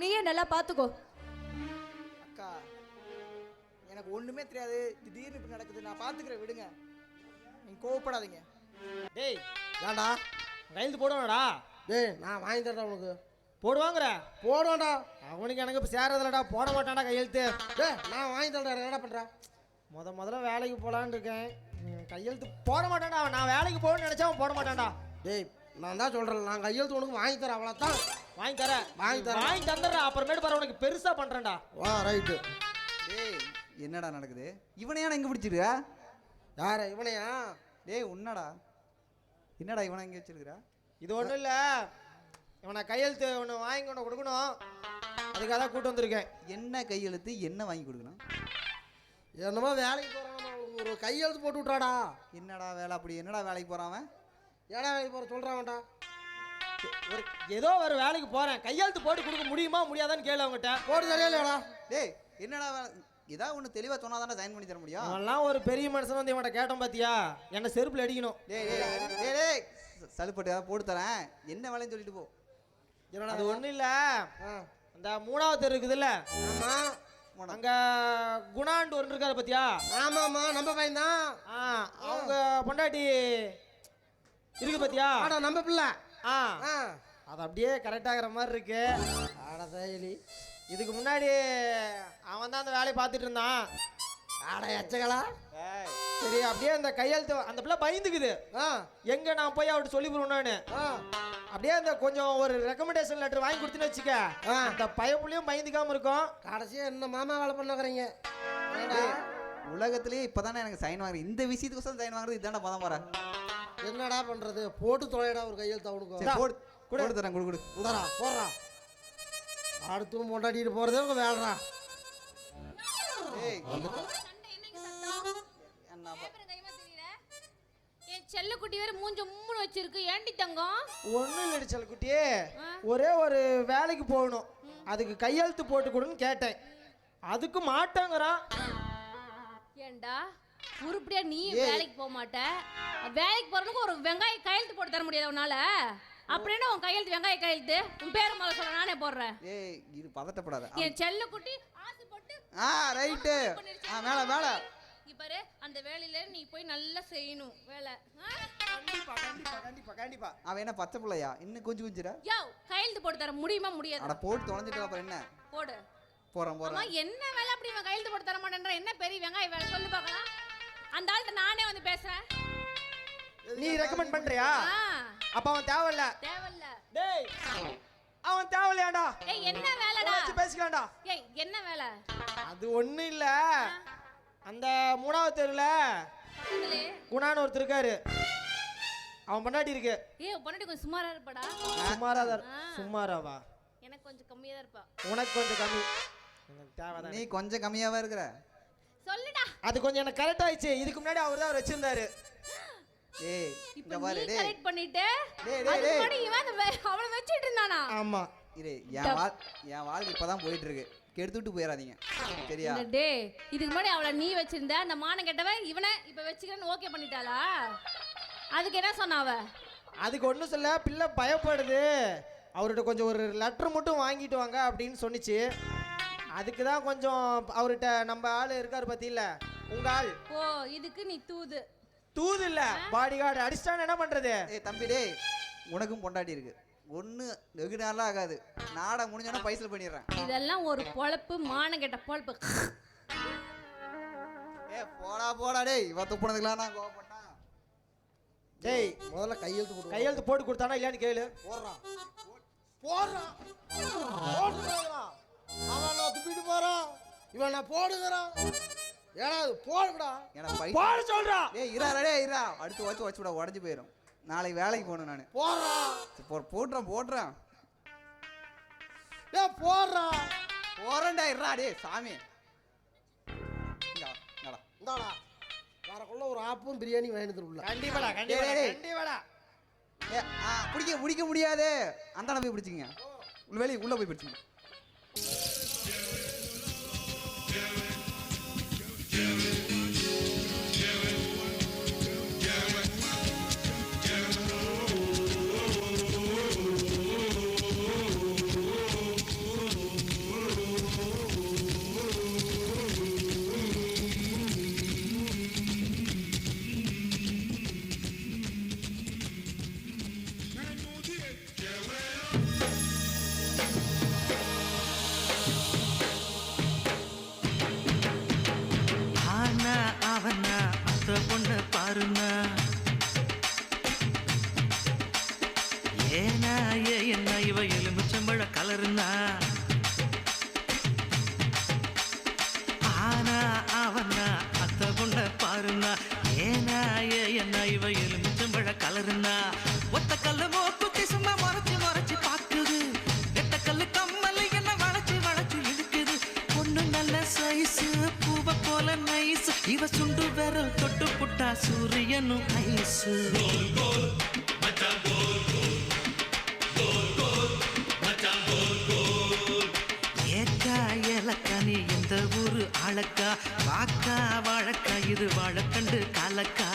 நீயே நல்லா பாத்துக்கோ. அக்கா எனக்கு ஒண்ணுமே தெரியாது. திடீர்னு இப்படி நடக்குது. நான் பாத்துக்கிறேன் விடுங்க. நீங்க கோவப்படாதீங்க. டேய் ஏன்டா? கையெழுத்து போடுவானடா. டேய் நான் வாங்கி தரேன் உனக்கு. போடுவாங்கிற? போடுவேன்டா அவனுக்கு எனக்கு இப்போ சேரதில்லடா. போட மாட்டான்டா கையெழுத்து. டேய் நான் வாங்கி தரேன் என்னடா பண்ற முத முதல்ல வேலைக்கு போகலான்னு இருக்கேன். கையெழுத்து போட மாட்டான்டா. நான் வேலைக்கு போகணும்னு நினச்சா அவன் போட மாட்டான்டா. டேய் நான் தான் சொல்றேன் நான் கையெழுத்து உனக்கு வாங்கி தரேன். அவ்வளோதான் வாங்கி தரேன். வாங்கி தரேன். வாங்கி தந்துடுறேன். அப்புறமேட்டு பாரு உனக்கு பெருசா பண்றேன்டா. வா ரைட்டு. டேய் என்னடா நடக்குது? இவனையா இங்கே பிடிச்சிருக்கா? யார இவனையா? டேய் உன்னடா. என்னடா இவனை இங்கே வச்சிருக்கிறா? இது ஒன்றும் இல்லை. இவனை கையெழுத்து ஒன்று வாங்கி ஒன்று கொடுக்கணும். அதுக்காக தான் கூட்டு வந்திருக்கேன். என்ன கையெழுத்து என்ன வாங்கி கொடுக்கணும்? என்னமோ வேலைக்கு போறான் ஒரு கையெழுத்து போட்டு விட்றாடா என்னடா வேலை அப்படி? என்னடா வேலைக்கு போறான் அவன்? ஏடா வேலைக்கு போற சொல்றான்டா. ஒரு ஏதோ ஒரு வேலைக்கு போகிறேன் கையெழுத்து போட்டு கொடுக்க முடியுமா முடியாதான்னு கேளு அவங்ககிட்ட போட்டு தெரியலையாடா டேய் என்னடா வேலை? ஏதாவது ஒன்று தெளிவாக சொன்னா தானே சைன் பண்ணி தர முடியும்? அவன்லாம் ஒரு பெரிய மனுஷன் வந்து இவன்கிட்ட கேட்டோம் பாத்தியா? என்ன செருப்புல அடிக்கணும். டேய் டேய் டேய் டேய் ச- சலுப்பட்டு ஏதாவது போட்டு தரேன். என்ன வேலைன்னு சொல்லிட்டு போ. என்னடா அது ஒன்றும் இல்லை. அந்த மூணாவது தெரு இருக்குதுல்ல? ஆமா. அங்க குணாண்டு ஒன்று இருக்காரு பாத்தியா? ஆமாம்மா நம்ம பையன் தான் அவங்க பொண்டாட்டி இருக்கு பாத்தியா? ஆடா நம்ம பிள்ளை. அது அப்படியே கரெக்ட் ஆகிற மாதிரி இருக்கு. ஆடா தயலி இதுக்கு முன்னாடி அவன் தான் அந்த வேலையை பார்த்துட்டு இருந்தான். ஆடா எச்சகளா ஏய். சரி அப்படியே அந்த கையெழுத்து அந்த பிள்ளை பயந்துக்குது. எங்க நான் போய் அவர்கிட்ட சொல்லி போடுவேன்னு ஆ. அப்படியே அந்த கொஞ்சம் ஒரு ரெக்கமெண்டேஷன் லெட்டர் வாங்கி கொடுத்துன்னு வச்சுக்க. அந்த பயப்புள்ளையும் பயந்துக்காம இருக்கும். கடைசியா என்ன மாமா வேலை பண்ணுறீங்க உலகத்திலேயே இப்போதானே எனக்கு சைன் வாங்குறது இந்த விஷயத்துக்கோசம் சைன் வாங்குறது இதாண்டா பதம் போற. என்னடா பண்றது? போட்டு தொலைடா ஒரு கையெழுத்து அவனுக்கு போடு. கொடு. தரேன் கொடு கொடு. இந்தடா போடுறா. அடுத்து கொண்டாடிட்டு போறதே உங்க வேலைடா. செல்லக்குட்டி வேற மூஞ்ச மூணு வச்சிருக்கு. ஏண்டி தங்கம்? ஒன்றும் இல்லை செல்லக்குட்டி ஆ. ஒரே ஒரு வேலைக்கு போகணும். அதுக்கு கையெழுத்து போட்டு கொடுன்னு கேட்டேன். அதுக்கு மாட்டேங்கிறான் ஏண்டா? உருப்படியா நீ வேலைக்கு போக மாட்ட. வேலைக்கு போறதுக்கு ஒரு வெங்காய கையெழுத்து போட்டு தர முடியாது உன்னால. அப்படின்னா உன் கையெழுத்து வெங்காய கையெழுத்து? உன் பேரை முதல்ல சொல்ல நானே போடுறேன். ஏய் இது பதட்டப்படாத. என் செல்லக்குட்டி ஆசைப்பட்டு ஆ ரைட்டு. ஆ மேலே மேலே. இப்பாரு அந்த வேலையில நீ போய் நல்லா செய்யணும் வேலை. ஆ? கண்டிப்பா கண்டிப்பா கண்டிப்பா கண்டிப்பா. அவன் என்ன பச்சை பிள்ளையா? இன்னும் கொஞ்சம் குஞ்சிடா? யோ கையெழுத்து போட்டு தர முடியுமா? முடியாது. அட போட்டு தொலைஞ்சிட்டு அப்புறம் என்ன? போடு. போறேன் அம்மா போறேன் என்ன வேலை அப்படி இவன் கையெழுத்து போட்டு தர மாட்டேன்ற? என்ன பெரிய வெங்காய வேலை? சொல்லு பார்க்கலாம். அந்த ஆள்கிட்ட நானே வந்து பேசுறேன். நீ ரெக்கமெண்ட் பண்றியா? ஆ. அப்ப அவன் தேவையில்ல. தேவையில்ல. டேய். அவன் தேவையில்லையாடா? ஏய் என்ன வேலைடா? வச்சு பேசிக்கலாம்டா. ஏய் என்ன வேலை? அது ஒண்ணும் இல்ல. அந்த மூணாவது தெருல குணான்னு ஒருத்தர் இருக்காரு. அவன் பொண்டாட்டி இருக்கு. ஏய் பொண்ணாடி கொஞ்சம் சுமாரா இருப்பாடா. சுமாரா. சுமாராவா? எனக்கு கொஞ்சம் கம்மியா தான் இருப்பா. உனக்கு கொஞ்சம் கம்மி. தேவைதான் நீ கொஞ்சம் கம்மியாவா இருக்கிற? சொல்லுடா. அது கொஞ்சம் எனக்கு கரெக்ட் ஆயிடுச்சு. இதுக்கு முன்னாடி அவர் தான் அவர் வச்சிருந்தாரு. ஏய் இப்ப இங்க பாரு நீ டேய். கரெக்ட் பண்ணிட்டு டேய், டேய், டேய். முன்னாடி இவன் அவளை வச்சிட்டு இருந்தானா? ஆமா. இரு என் வாழ் என் வாழ்க்கை இப்பதான் போயிட்டு இருக்கு கெடுத்துட்டு போயிடாதீங்க சரியா? இந்த டே இதுக்கு முன்னாடி அவளை நீ வச்சிருந்த அந்த மானம் கெட்டவன் இவனை இப்ப வச்சுக்கிறேன்னு ஓகே பண்ணிட்டாளா? அதுக்கு என்ன சொன்ன அவ? அதுக்கு ஒன்றும் சொல்ல பிள்ளை பயப்படுது. அவர்கிட்ட கொஞ்சம் ஒரு லெட்டர் மட்டும் வாங்கிட்டு வாங்க அப்படின்னு சொன்னிச்சு. அதுக்கு தான் கொஞ்சம் அவர்கிட்ட நம்ம ஆள் இருக்காரு பத்தியில உங்க ஆள். ஓ இதுக்கு நீ தூது. தூது இல்ல பாடி கார்டு அடிச்சிட்டான்னு என்ன பண்றது? ஏய் தம்பி டேய் உனக்கும் பொண்டாட்டி இருக்கு. ஒன்று வெகு நாளாக ஆகாது. நாடகம் முடிஞ்சோன்னா பைசல் பண்ணிடுறேன். இதெல்லாம் ஒரு பொழப்பு மானம் கெட்ட பொழப்பு. ஏ போடா போடா டேய். இவ துப்புனதுக்கெல்லாம் நான் கோவப்பட்டேன். டேய் முதல்ல கையெழுத்து போடு கையெழுத்து போட்டு கொடுத்தானா இல்லையான்னு கேளு. போடுறான் போடுறான் போடுறான் அவன் நான் துப்பிட்டு போறான். இவன் நான் போடுகிறான். போடுடா ஏன்னா பை போட சொல்றா. டேய் இரா டேய் இரா அடுத்து வச்சு வச்சு விட உடஞ்சி போயிடும் நாளைக்கு வேலைக்கு போகணும் நான். போடுறான் போ போட்டுறேன் போட்டுறேன். ஏ போடுறான் போறேன்டா இரா டேய் சாமி. இந்தாடா. வரக்குள்ள ஒரு ஆப்பும் பிரியாணி வாங்கிட்டு உள்ள. கண்டிப்பாடா டேய். கண்டிப்பாடா ஏ பிடிக்க பிடிக்க முடியாது. அந்தாண்ட போய் பிடிச்சிங்க உள்ள வெளியே உள்ள போய் பிடிச்சிங்க சூரியனும் நீ எந்த ஊரு ஆளக்கா? வாக்கா வாழக்கா இது வாழக்கண்டு காலக்கா.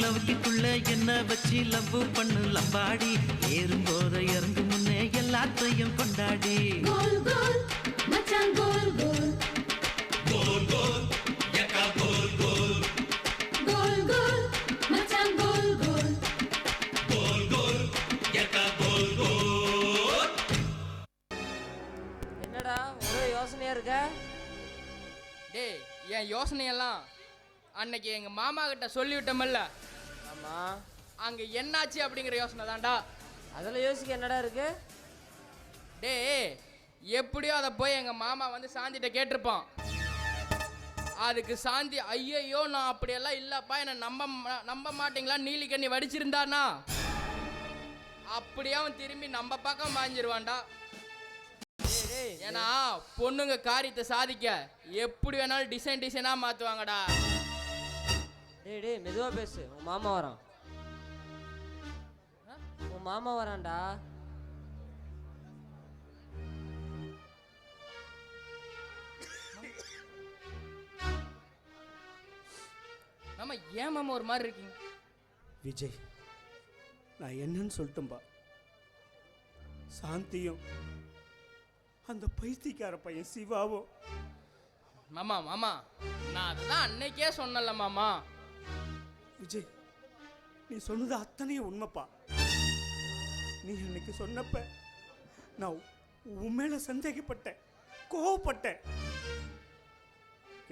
லவ்க்குள்ள என்ன வச்சு லவ் பண்ணு லம்பாடி. ஏறும் போத இறங்கும் முன்னே எல்லாத்தையும் கொண்டாடி. கோல் கோல் மச்சான் கோல் கோல். டேய் என் யோசனையெல்லாம் அன்னைக்கு எங்க மாமா கிட்ட சொல்லிவிட்டோமல்ல ஆமா. அங்க என்னாச்சு அப்படிங்கிற யோசனை தான்டா. அதுல யோசிக்க என்னடா இருக்கு? டேய் எப்படியோ அதை போய் எங்க மாமா வந்து சாந்திட்ட கேட்டிருப்பான். அதுக்கு சாந்தி ஐயையோ நான் அப்படியெல்லாம் இல்லப்பா என்னை நம்ப நம்ப மாட்டீங்களா? நீலி கண்ணி வடிச்சிருந்தானா? அப்படியே அவன் திரும்பி நம்ம பக்கம் பாஞ்சிருவான்டா ஏன்னா பொண்ணுங்க காரியத்தை சாதிக்க எப்படி வேணாலும் டிசைன் டிசைனா மாத்துவாங்கடா. டேய் டேய் மெதுவா பேசு. உன் மாமா வரான். உன் மாமா வரான்டா. நம்ம ஏன் மாமா ஒரு மாதிரி இருக்கீங்க? விஜய் நான் என்னன்னு சொல்லட்டும்பா சாந்தியும் அந்த பைத்தியக்கார பையன் சிவாவும் மாமா மாமா நான் அதுதான் அன்னைக்கே சொன்னல மாமா. விஜய் நீ சொன்னது அத்தனையும் உண்மைப்பா. நீ அன்னைக்கு சொன்னப்ப நான் உன் மேல சந்தேகப்பட்டேன் கோவப்பட்டேன்.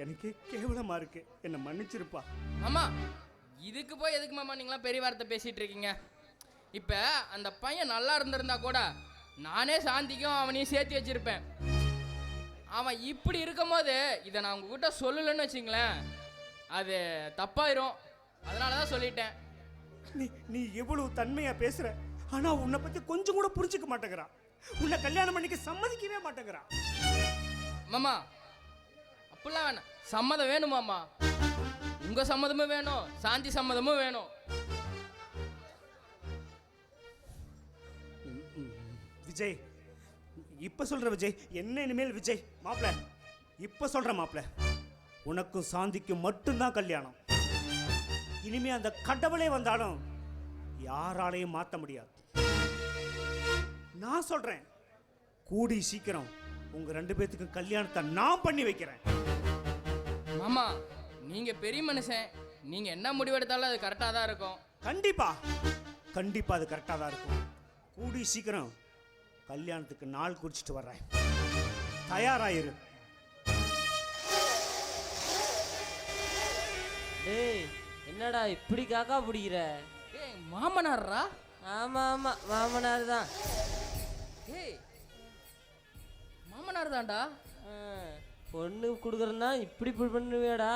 எனக்கே கேவலமா இருக்கு. என்னை மன்னிச்சிருப்பா. மாமா இதுக்கு போய் எதுக்கு மாமா நீங்களாம் பெரிய வார்த்தை பேசிட்டு இருக்கீங்க? இப்போ அந்த பையன் நல்லா இருந்திருந்தா கூட நானே சாந்திக்கும் அவனையும் சேர்த்து வச்சிருப்பேன். அவன் இப்படி இருக்கும்போது இதை நான் உங்ககிட்ட சொல்லலைன்னு வச்சுங்களேன் அது தப்பாயிரும். அதனால தான் சொல்லிட்டேன். நீ நீ எவ்வளவு தன்மையா பேசுற? ஆனா உன்னை பத்தி கொஞ்சம் கூட புரிஞ்சுக்க மாட்டேங்கிறான். உன்னை கல்யாணம் பண்ணிக்க சம்மதிக்கவே மாட்டேங்கிறான். மாமா அப்படிலாம் வேணாம். சம்மதம் வேணும் மாமா உங்க சம்மதமும் வேணும் சாந்தி சம்மதமும் வேணும். விஜய். இப்ப சொல்ற விஜய் என்ன இனிமேல் விஜய்? மாப்ள இப்ப சொல்ற மாப்ள உனக்கும் சாந்திக்கும் மட்டும்தான் கல்யாணம். இனிமே அந்த கடவுளே வந்தாலும் யாராலையும் மாத்த முடியாது. நான் சொல்றேன் கூடி சீக்கிரம் உங்க ரெண்டு பேத்துக்கும் கல்யாணத்தை நான் பண்ணி வைக்கிறேன். மாமா நீங்க பெரிய மனுஷன். நீங்க என்ன முடிவெடுத்தாலும் அது கரெக்டாக தான் இருக்கும். கண்டிப்பா கண்டிப்பா அது கரெக்டாக தான் இருக்கும். கூடி சீக்கிரம் கல்யாணத்துக்கு நாள் குறிச்சிட்டு வர்றேன். தயாராயிரு. டேய் என்னடா இப்படி காக்கா பிடிக்கிற? ஏய் மாமனார்ரா? ஆமா ஆமா மாமனார் தான். ஏய் மாமனார் தான்டா. பொண்ணு கொடுக்குறேன்னா இப்படி இப்படி பண்ணுவியாடா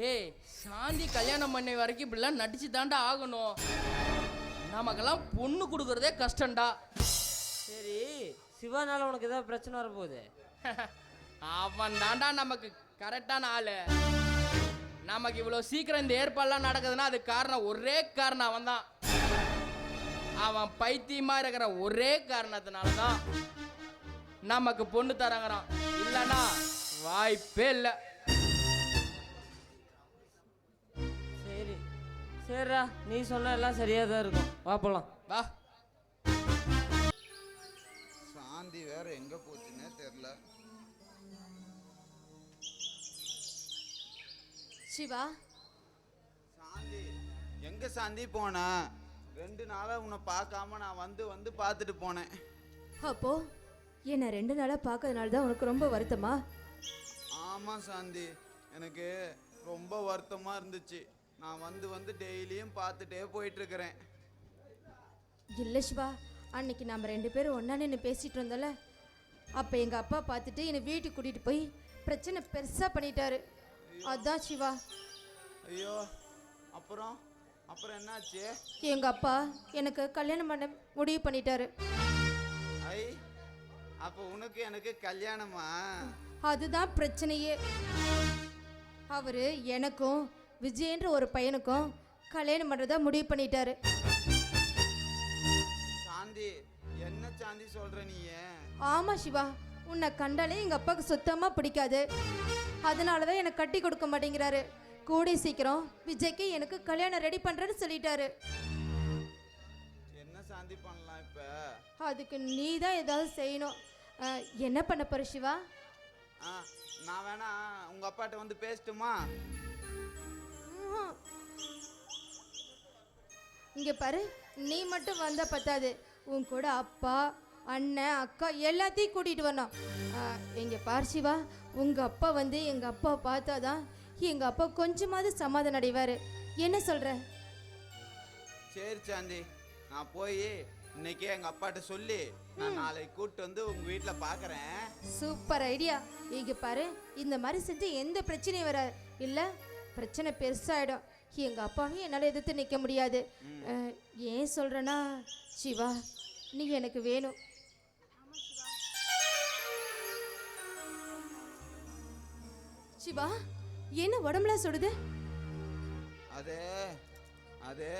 டேய் சாந்தி கல்யாணம் பண்ண வரைக்கும் இப்படிலாம் நடிச்சு தாண்டா ஆகணும். நமக்கெல்லாம் பொண்ணு கொடுக்கறதே கஷ்டம்டா. சரி சிவானால உனக்கு ஏதாவது பிரச்சனை வரப்போகுது? அவன் தாண்டா நமக்கு கரெக்டான ஆளு. நமக்கு இவ்வளோ சீக்கிரம் இந்த ஏற்பாடுலாம் நடக்குதுன்னா அதுக்கு காரணம் ஒரே காரணம் அவன் தான் அவன் பைத்தியமா இருக்கிற ஒரே காரணத்தினால தான் நமக்கு பொண்ணு தரங்கிறான். இல்லைன்னா வாய்ப்பே இல்லை. சரிடா நீ சொன்ன எல்லாம் சரியாக தான் இருக்கும். வா போலாம். வா. சாந்தி வேற எங்க போச்சுன்னே தெரியல. சிவா? சாந்தி எங்க சாந்தி போன? ரெண்டு நாளா உன்னை பார்க்காம நான் வந்து வந்து பார்த்துட்டு போனேன். அப்போ என்ன ரெண்டு நாளா பார்க்கறதுனால தான் உனக்கு ரொம்ப வருத்தமா? ஆமா சாந்தி எனக்கு ரொம்ப வருத்தமா இருந்துச்சு. நான் வந்து வந்து டெய்லியும் பார்த்துட்டே போயிட்டு இருக்கிறேன் இல்லை சிவா அன்னைக்கு நம்ம ரெண்டு பேரும் ஒன்றா நின்று பேசிட்டு இருந்தோம்ல அப்போ எங்கள் அப்பா பார்த்துட்டு என்னை வீட்டுக்கு கூட்டிகிட்டு போய் பிரச்சனை பெருசாக பண்ணிட்டாரு. அதான் சிவா. ஐயோ அப்புறம் அப்புறம் என்னாச்சு? எங்கள் அப்பா எனக்கு கல்யாணம் பண்ண முடிவு பண்ணிட்டாரு. ஐ அப்போ உனக்கு எனக்கு கல்யாணமா? அதுதான் பிரச்சனையே. அவர் எனக்கும் விஜயன்ற ஒரு பையனுக்கும் கல்யாணம் பண்ணுறதா முடிவு பண்ணிட்டாரு. சாந்தி என்ன சாந்தி சொல்ற நீ ஆமாம் சிவா உன்னை கண்டாலே எங்கள் அப்பாவுக்கு சுத்தமாக பிடிக்காது. அதனால தான் எனக்கு கட்டி கொடுக்க மாட்டேங்கிறாரு. கூடி சீக்கிரம் விஜய்க்கு எனக்கு கல்யாணம் ரெடி பண்ணுறேன்னு சொல்லிட்டாரு. என்ன சாந்தி பண்ணலாம் இப்ப? அதுக்கு நீ தான் ஏதாவது செய்யணும். அஹ், என்ன பண்ண போற சிவா? ஆ நான் வேணா உங்க அப்பாட்ட வந்து பேசட்டுமா? இங்கே பாரு நீ மட்டும் வந்தால் பத்தாது. உன் கூட அப்பா அண்ணன் அக்கா எல்லாத்தையும் கூட்டிகிட்டு வரணும். அஹ், இங்கே பார் சிவா உங்கள் அப்பா வந்து எங்கள் அப்பா பார்த்தாதான் எங்கள் அப்பா கொஞ்சமாவது சமாதானம் அடைவார். என்ன சொல்கிற சரி சாந்தி நான் போய் இன்னைக்கே எங்க அப்பாட்ட சொல்லி நான் நாளைக்கு கூட்டு வந்து உங்க வீட்ல பாக்குறேன். Super idea. இங்க பாரு இந்த மாதிரி செஞ்சு எந்த பிரச்சனையும் வராது. இல்ல பிரச்சனை பெருசாயிடும். எங்க அப்பாவையும் என்னால எதிர்த்து நிக்க முடியாது. ஏன் சொல்றேன்னா சிவா நீ எனக்கு வேணும். சிவா என்ன உடம்புலாம் சுடுது அது அது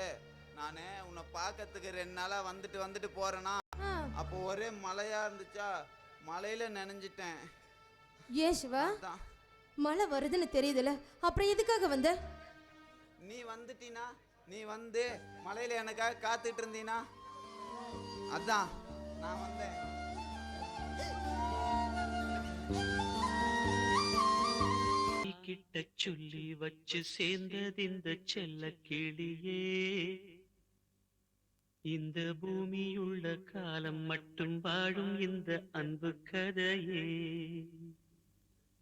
நானே உன்னை பார்க்கறதுக்கு ரெண்டு நாளா வந்துட்டு வந்துட்டு போறேனா? அப்போ ஒரே மழையா இருந்துச்சா? மழையில நனைஞ்சிட்டேன். ஏன் சிவா? மழை வருதுன்னு தெரியுதுல அப்புறம் எதுக்காக வந்த? நீ வந்துட்டினா? நீ வந்து மலையில எனக்காக காத்துட்டு இருந்தீனா? அதான் நான் வந்தேன். கிட்ட சொல்லி வச்சு சேர்ந்தது இந்த செல்ல கிளியே. இந்த பூமியுள்ள காலம் மட்டும் வாழும் இந்த அன்பு கதையே.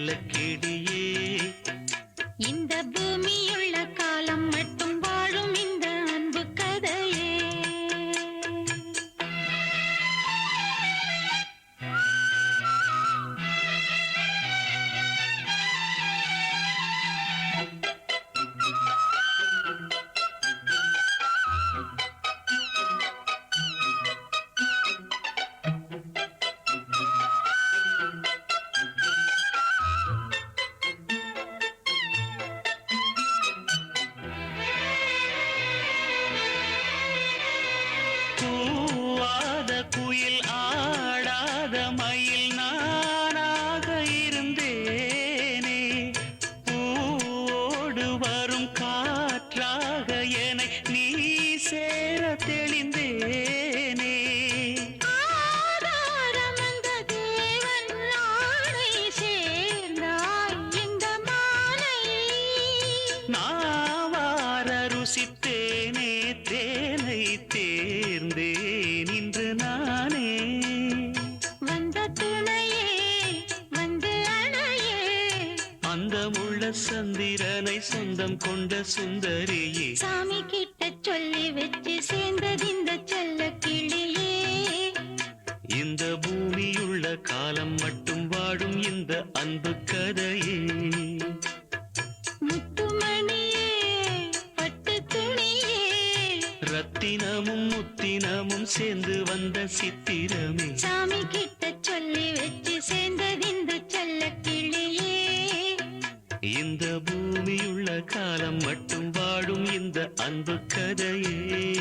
செல்ல கிளியே சந்திரனை சொந்தம் கொண்ட சுந்தரியே. சாமி கிட்ட சொல்லி வச்சு சேர்ந்தது இந்த செல்ல கிளியே. இந்த பூமியுள்ள காலம் மட்டும் வாடும் இந்த அன்பு கதையே. ரத்தினமும் முத்தினமும் சேர்ந்து வந்த சித்திரமே. சாமி அன்பு கதையே.